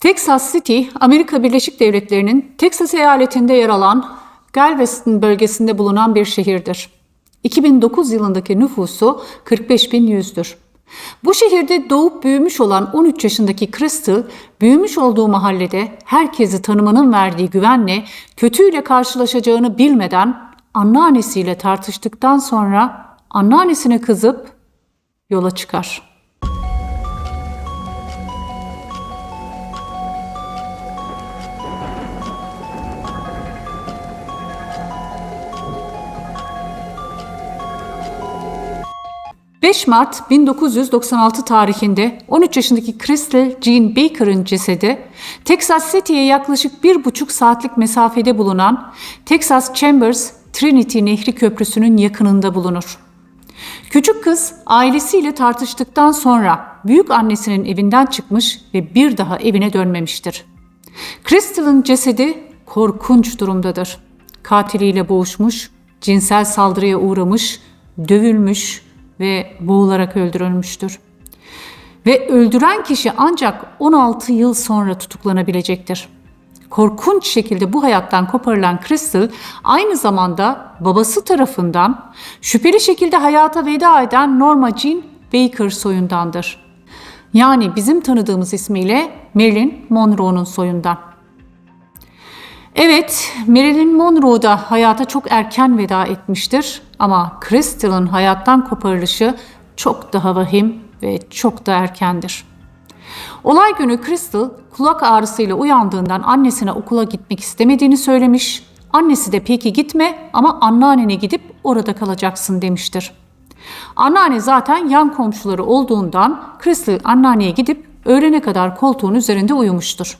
Texas City, Amerika Birleşik Devletleri'nin Texas eyaletinde yer alan Galveston bölgesinde bulunan bir şehirdir. 2009 yılındaki nüfusu 45.100'dür. Bu şehirde doğup büyümüş olan 13 yaşındaki Crystal, büyümüş olduğu mahallede herkesi tanımanın verdiği güvenle kötüyle karşılaşacağını bilmeden anneannesiyle tartıştıktan sonra anneannesine kızıp yola çıkar. ...5 Mart 1996 tarihinde 13 yaşındaki Crystal Jean Baker'ın cesedi... ...Texas City'ye yaklaşık bir buçuk saatlik mesafede bulunan... ...Texas Chambers Trinity Nehri Köprüsü'nün yakınında bulunur. Küçük kız ailesiyle tartıştıktan sonra büyük annesinin evinden çıkmış ve bir daha evine dönmemiştir. Crystal'ın cesedi korkunç durumdadır. Katiliyle boğuşmuş, cinsel saldırıya uğramış, dövülmüş ve boğularak öldürülmüştür. Ve öldüren kişi ancak 16 yıl sonra tutuklanabilecektir. Korkunç şekilde bu hayattan koparılan Crystal aynı zamanda babası tarafından şüpheli şekilde hayata veda eden Norma Jean Baker soyundandır. Yani bizim tanıdığımız ismiyle Marilyn Monroe'nun soyundan. Evet, Marilyn Monroe da hayata çok erken veda etmiştir ama Crystal'ın hayattan koparılışı çok daha vahim ve çok da erkendir. Olay günü Crystal kulak ağrısıyla uyandığından annesine okula gitmek istemediğini söylemiş. Annesi de peki gitme ama anneannene gidip orada kalacaksın demiştir. Anneanne zaten yan komşuları olduğundan Crystal anneanneye gidip öğlene kadar koltuğun üzerinde uyumuştur.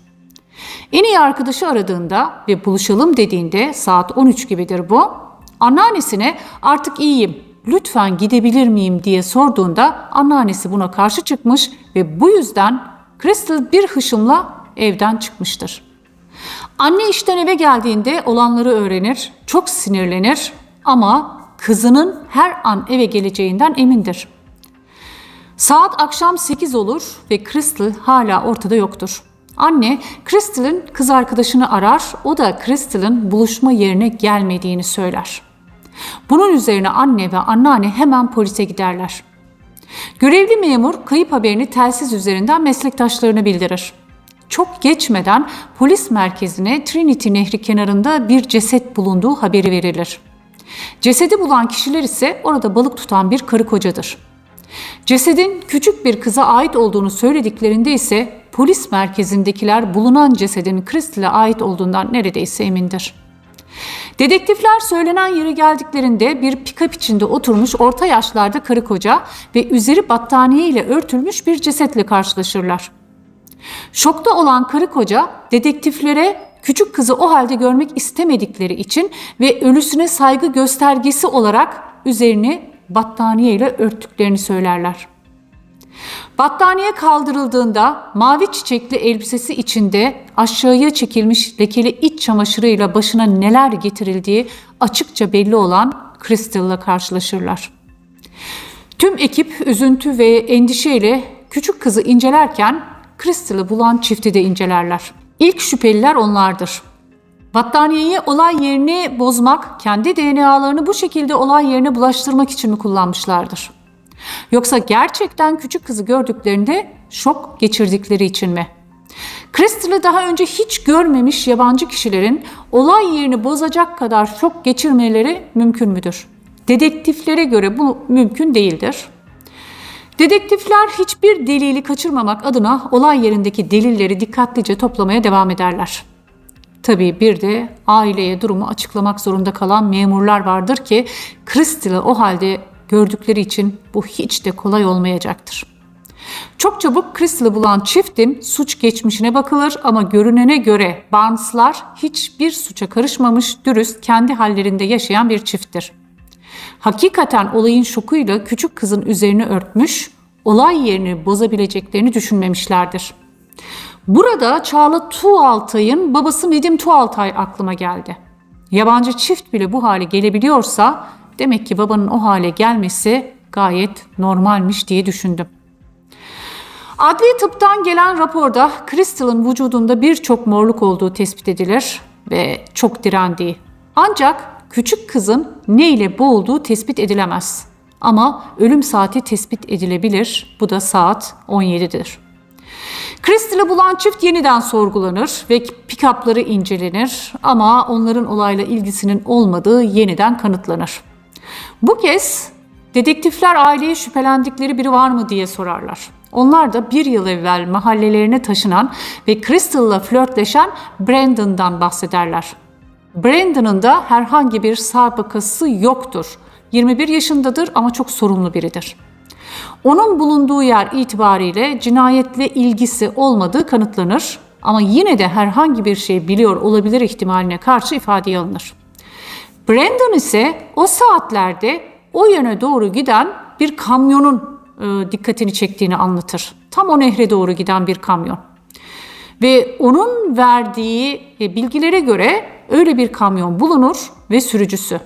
En iyi arkadaşı aradığında ve buluşalım dediğinde saat 13 gibidir bu. Anneannesine artık iyiyim lütfen gidebilir miyim diye sorduğunda anneannesi buna karşı çıkmış ve bu yüzden Crystal bir hışımla evden çıkmıştır. Anne işten eve geldiğinde olanları öğrenir, çok sinirlenir ama kızının her an eve geleceğinden emindir. Saat akşam 8 olur ve Crystal hala ortada yoktur. Anne Crystal'ın kız arkadaşını arar, o da Crystal'ın buluşma yerine gelmediğini söyler. Bunun üzerine anne ve anneanne hemen polise giderler. Görevli memur kayıp haberini telsiz üzerinden meslektaşlarına bildirir. Çok geçmeden polis merkezine Trinity Nehri kenarında bir ceset bulunduğu haberi verilir. Cesedi bulan kişiler ise orada balık tutan bir karı kocadır. Cesedin küçük bir kıza ait olduğunu söylediklerinde ise polis merkezindekiler bulunan cesedin Crystal'e ait olduğundan neredeyse emindir. Dedektifler söylenen yere geldiklerinde bir pikap içinde oturmuş orta yaşlarda karı koca ve üzeri battaniye ile örtülmüş bir cesetle karşılaşırlar. Şokta olan karı koca dedektiflere küçük kızı o halde görmek istemedikleri için ve ölüsüne saygı göstergesi olarak üzerini battaniye ile örttüklerini söylerler. Battaniye kaldırıldığında mavi çiçekli elbisesi içinde aşağıya çekilmiş lekeli iç çamaşırıyla başına neler getirildiği açıkça belli olan Crystal'la karşılaşırlar. Tüm ekip üzüntü ve endişeyle küçük kızı incelerken Crystal'ı bulan çifti de incelerler. İlk şüpheliler onlardır. Battaniyeyi olay yerine bozmak, kendi DNA'larını bu şekilde olay yerine bulaştırmak için mi kullanmışlardır? Yoksa gerçekten küçük kızı gördüklerinde şok geçirdikleri için mi? Crystal'ı daha önce hiç görmemiş yabancı kişilerin olay yerini bozacak kadar şok geçirmeleri mümkün müdür? Dedektiflere göre bu mümkün değildir. Dedektifler hiçbir delili kaçırmamak adına olay yerindeki delilleri dikkatlice toplamaya devam ederler. Tabii bir de aileye durumu açıklamak zorunda kalan memurlar vardır ki Crystal'ı o halde gördükleri için bu hiç de kolay olmayacaktır. Çok çabuk Crystal'ı bulan çiftin suç geçmişine bakılır ama görünene göre Barnes'lar hiçbir suça karışmamış, dürüst, kendi hallerinde yaşayan bir çifttir. Hakikaten olayın şokuyla küçük kızın üzerini örtmüş, olay yerini bozabileceklerini düşünmemişlerdir. Burada Çağla Tuğaltay'ın babası Nedim Tuğaltay aklıma geldi. Yabancı çift bile bu hale gelebiliyorsa demek ki babanın o hale gelmesi gayet normalmiş diye düşündüm. Adli tıptan gelen raporda Crystal'ın vücudunda birçok morluk olduğu tespit edilir ve çok direndiği. Ancak küçük kızın ne ile boğulduğu tespit edilemez. Ama ölüm saati tespit edilebilir. Bu da saat 17'dir. Crystal'ı bulan çift yeniden sorgulanır ve pick-up'ları incelenir ama onların olayla ilgisinin olmadığı yeniden kanıtlanır. Bu kez dedektifler aileye şüphelendikleri biri var mı diye sorarlar. Onlar da bir yıl evvel mahallelerine taşınan ve Crystal'la flörtleşen Brandon'dan bahsederler. Brandon'ın da herhangi bir sabıkası yoktur. 21 yaşındadır ama çok sorumlu biridir. Onun bulunduğu yer itibariyle cinayetle ilgisi olmadığı kanıtlanır ama yine de herhangi bir şey biliyor olabilir ihtimaline karşı ifadeye alınır. Brandon ise o saatlerde o yöne doğru giden bir kamyonun e, dikkatini çektiğini anlatır. Tam o nehre doğru giden bir kamyon. Ve onun verdiği e, bilgilere göre öyle bir kamyon bulunur ve sürücüsü.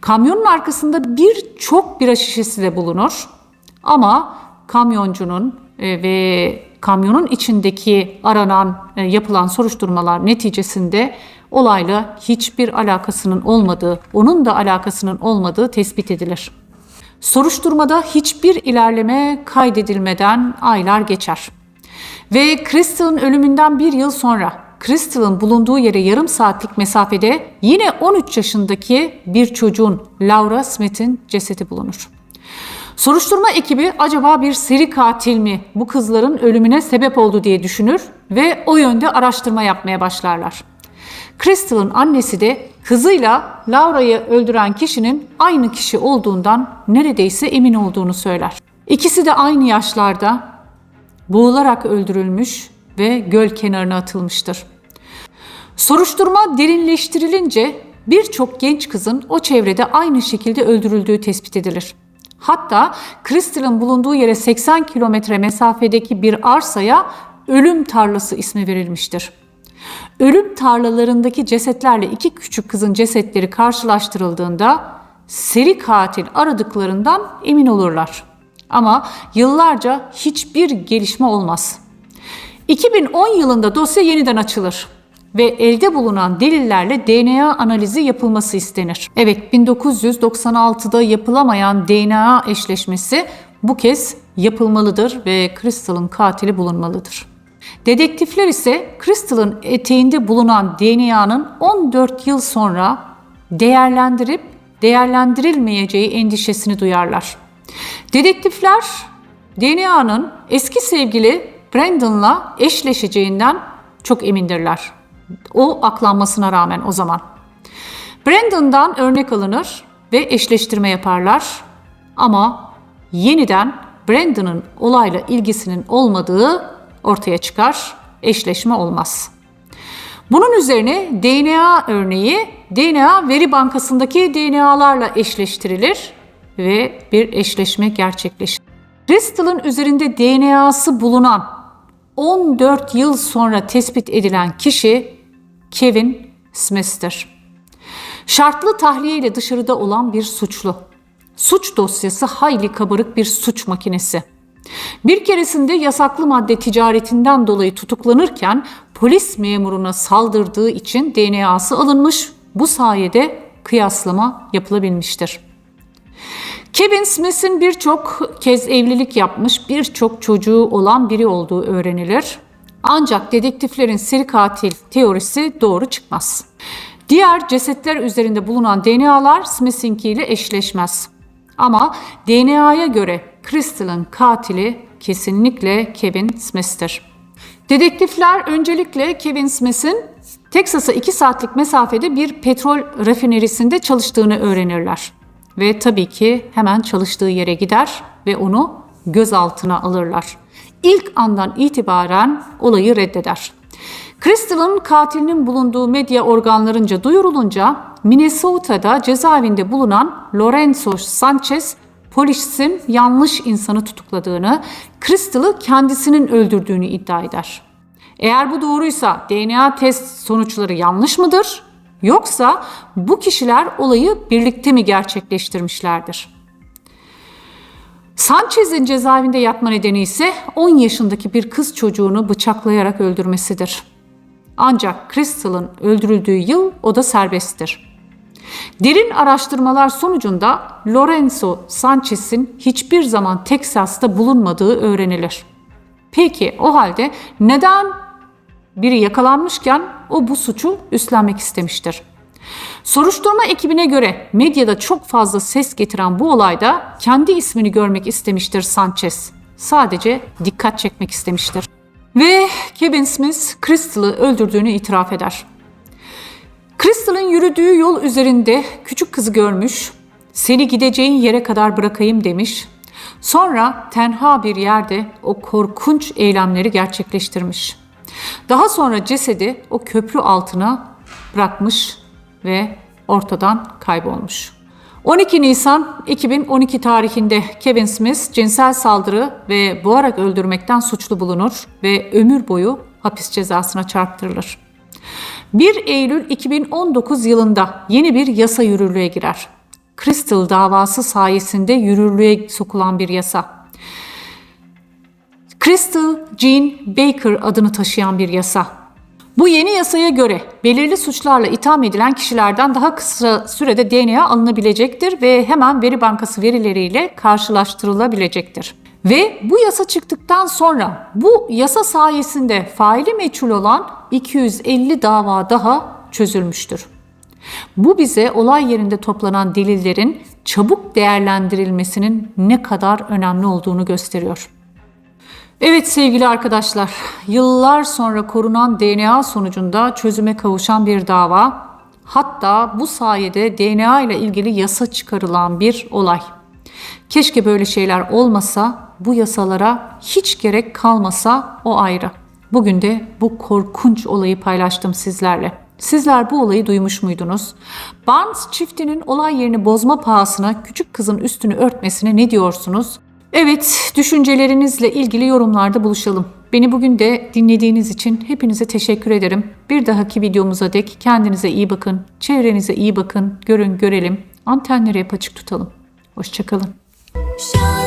Kamyonun arkasında birçok bira şişesi de bulunur. Ama kamyoncunun e, ve kamyonun içindeki aranan, e, yapılan soruşturmalar neticesinde olayla hiçbir alakasının olmadığı, onun da alakasının olmadığı tespit edilir. Soruşturmada hiçbir ilerleme kaydedilmeden aylar geçer. Ve Crystal'ın ölümünden bir yıl sonra Crystal'ın bulunduğu yere yarım saatlik mesafede yine 13 yaşındaki bir çocuğun Laura Smith'in cesedi bulunur. Soruşturma ekibi acaba bir seri katil mi bu kızların ölümüne sebep oldu diye düşünür ve o yönde araştırma yapmaya başlarlar. Crystal'ın annesi de kızıyla Laura'yı öldüren kişinin aynı kişi olduğundan neredeyse emin olduğunu söyler. İkisi de aynı yaşlarda boğularak öldürülmüş ve göl kenarına atılmıştır. Soruşturma derinleştirilince birçok genç kızın o çevrede aynı şekilde öldürüldüğü tespit edilir. Hatta Crystal'ın bulunduğu yere 80 kilometre mesafedeki bir arsaya ölüm tarlası ismi verilmiştir. Ölüm tarlalarındaki cesetlerle iki küçük kızın cesetleri karşılaştırıldığında seri katil aradıklarından emin olurlar. Ama yıllarca hiçbir gelişme olmaz. 2010 yılında dosya yeniden açılır ve elde bulunan delillerle DNA analizi yapılması istenir. Evet 1996'da yapılamayan DNA eşleşmesi bu kez yapılmalıdır ve Crystal'ın katili bulunmalıdır. Dedektifler ise Crystal'ın eteğinde bulunan DNA'nın 14 yıl sonra değerlendirip değerlendirilmeyeceği endişesini duyarlar. Dedektifler DNA'nın eski sevgili Brandon'la eşleşeceğinden çok emindirler. O aklanmasına rağmen o zaman. Brandon'dan örnek alınır ve eşleştirme yaparlar. Ama yeniden Brandon'ın olayla ilgisinin olmadığı ortaya çıkar. Eşleşme olmaz. Bunun üzerine DNA örneği DNA veri bankasındaki DNA'larla eşleştirilir ve bir eşleşme gerçekleşir. Crystal'ın üzerinde DNA'sı bulunan 14 yıl sonra tespit edilen kişi Kevin Smith'tir. Şartlı tahliye ile dışarıda olan bir suçlu. Suç dosyası hayli kabarık bir suç makinesi. Bir keresinde yasaklı madde ticaretinden dolayı tutuklanırken polis memuruna saldırdığı için DNA'sı alınmış. Bu sayede kıyaslama yapılabilmiştir. Kevin Smith'in birçok kez evlilik yapmış, birçok çocuğu olan biri olduğu öğrenilir. Ancak dedektiflerin seri katil teorisi doğru çıkmaz. Diğer cesetler üzerinde bulunan DNA'lar Smith'inki ile eşleşmez. Ama DNA'ya göre Crystal'ın katili kesinlikle Kevin Smith'tir. Dedektifler öncelikle Kevin Smith'in Texas'a 2 saatlik mesafede bir petrol rafinerisinde çalıştığını öğrenirler. Ve tabii ki hemen çalıştığı yere gider ve onu gözaltına alırlar. İlk andan itibaren olayı reddeder. Crystal'ın katilinin bulunduğu medya organlarınca duyurulunca Minnesota'da cezaevinde bulunan Lorenzo Sanchez polisin yanlış insanı tutukladığını, Crystal'ı kendisinin öldürdüğünü iddia eder. Eğer bu doğruysa DNA test sonuçları yanlış mıdır? Yoksa bu kişiler olayı birlikte mi gerçekleştirmişlerdir? Sanchez'in cezaevinde yatma nedeni ise 10 yaşındaki bir kız çocuğunu bıçaklayarak öldürmesidir. Ancak Crystal'ın öldürüldüğü yıl o da serbesttir. Derin araştırmalar sonucunda Lorenzo Sanchez'in hiçbir zaman Teksas'ta bulunmadığı öğrenilir. Peki o halde neden biri yakalanmışken o bu suçu üstlenmek istemiştir? Soruşturma ekibine göre medyada çok fazla ses getiren bu olayda kendi ismini görmek istemiştir Sanchez. Sadece dikkat çekmek istemiştir. Ve Kevin Smith Crystal'ı öldürdüğünü itiraf eder. Crystal'ın yürüdüğü yol üzerinde küçük kızı görmüş, seni gideceğin yere kadar bırakayım demiş. Sonra tenha bir yerde o korkunç eylemleri gerçekleştirmiş. Daha sonra cesedi o köprü altına bırakmış ve ortadan kaybolmuş. 12 Nisan 2012 tarihinde Kevin Smith cinsel saldırı ve boğarak öldürmekten suçlu bulunur ve ömür boyu hapis cezasına çarptırılır. 1 Eylül 2019 yılında yeni bir yasa yürürlüğe girer. Crystal davası sayesinde yürürlüğe sokulan bir yasa. Crystal Jean Baker adını taşıyan bir yasa. Bu yeni yasaya göre belirli suçlarla itham edilen kişilerden daha kısa sürede DNA alınabilecektir ve hemen veri bankası verileriyle karşılaştırılabilecektir. Ve bu yasa çıktıktan sonra bu yasa sayesinde faili meçhul olan 250 dava daha çözülmüştür. Bu bize olay yerinde toplanan delillerin çabuk değerlendirilmesinin ne kadar önemli olduğunu gösteriyor. Evet sevgili arkadaşlar, yıllar sonra korunan DNA sonucunda çözüme kavuşan bir dava, hatta bu sayede DNA ile ilgili yasa çıkarılan bir olay. Keşke böyle şeyler olmasa, bu yasalara hiç gerek kalmasa o ayrı. Bugün de bu korkunç olayı paylaştım sizlerle. Sizler bu olayı duymuş muydunuz? Barnes çiftinin olay yerini bozma pahasına küçük kızın üstünü örtmesine ne diyorsunuz? Evet, düşüncelerinizle ilgili yorumlarda buluşalım. Beni bugün de dinlediğiniz için hepinize teşekkür ederim. Bir dahaki videomuza dek kendinize iyi bakın, çevrenize iyi bakın, görün görelim, antenleri hep açık tutalım. Hoşçakalın. Shine